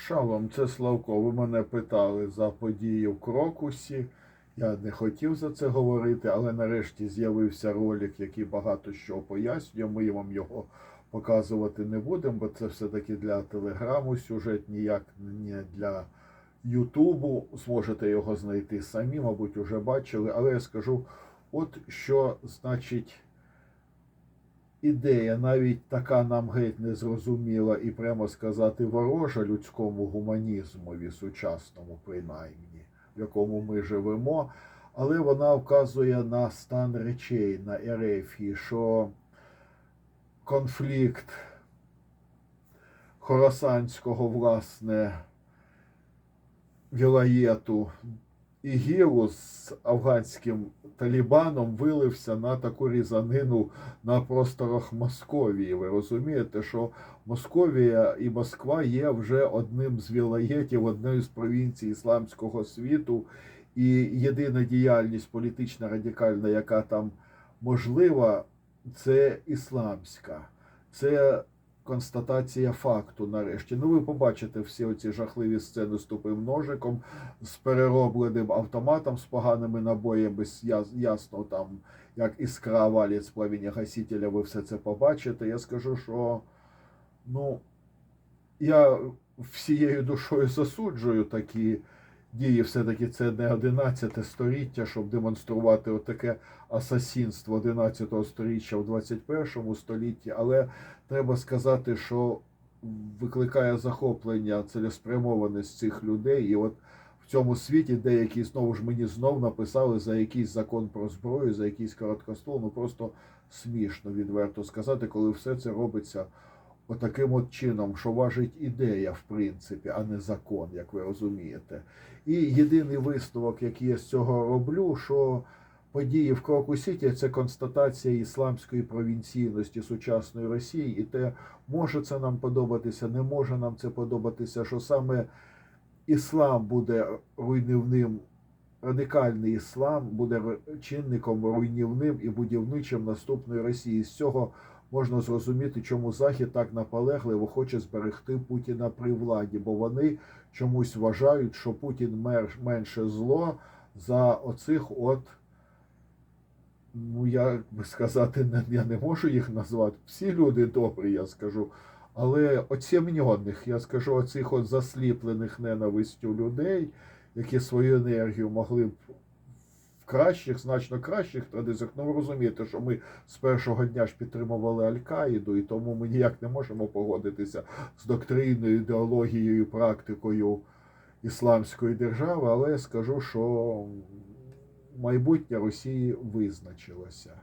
Шалом, це Славко. Ви мене питали за події в Крокусі. Я не хотів за це говорити, але нарешті з'явився ролик, який багато що пояснює. Ми вам його показувати не будемо, бо це все-таки для телеграму сюжет, ніяк не для Ютубу. Зможете його знайти самі, мабуть, вже бачили. Але я скажу, от що значить ідея, навіть така нам геть не зрозуміла і прямо сказати ворожа людському гуманізмові, сучасному, принаймні, в якому ми живемо, але вона вказує на стан речей, на ерефії, що конфлікт Хорасанського, власне, вілаєту ІГІЛу з афганським Талібаном вилився на таку різанину на просторах Московії. Ви розумієте, що Московія і Москва є вже одним з вілаєтів, однією з провінцій ісламського світу, і єдина діяльність політична радикальна, яка там можлива, це ісламська. Це констатація факту нарешті. Ну, ви побачите всі оці жахливі сцени з тупим ножиком, з переробленим автоматом з поганими набоями, ясно там, як іскра валить з гасителя, ви все це побачите. Я скажу, що ну, я всією душою засуджую такі дії. Все-таки це не 11 століття, щоб демонструвати отаке асасінство 11 століття в 21 столітті, але треба сказати, що викликає захоплення цілеспрямованість цих людей. І от в цьому світі деякі знову ж мені знов написали за якийсь закон про зброю, за якийсь короткоствол. Ну просто смішно відверто сказати, коли все це робиться отаким от чином, що важить ідея, в принципі, а не закон, як ви розумієте. І єдиний висновок, який я з цього роблю, що події в Крокусіті це констатація ісламської провінційності сучасної Росії, і те, може це нам подобатися, не може нам це подобатися, що саме іслам буде руйнівним, радикальний іслам буде чинником руйнівним і будівничим наступної Росії. З цього можна зрозуміти, чому Захід так наполегливо хоче зберегти Путіна при владі, бо вони чомусь вважають, що Путін менше зло за оцих от. Ну, як би сказати, я не можу їх назвати. Всі люди добрі, я скажу. Але оцімньоних, я скажу, оцих от засліплених ненавистю людей, які свою енергію могли б кращих, значно кращих традиціях. Ну, ви розумієте, що ми з першого дня ж підтримували Аль-Каїду, і тому ми ніяк не можемо погодитися з доктриною, ідеологією, практикою ісламської держави, але я скажу, що майбутнє Росії визначилося,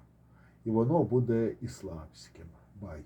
і воно буде ісламським. Бай.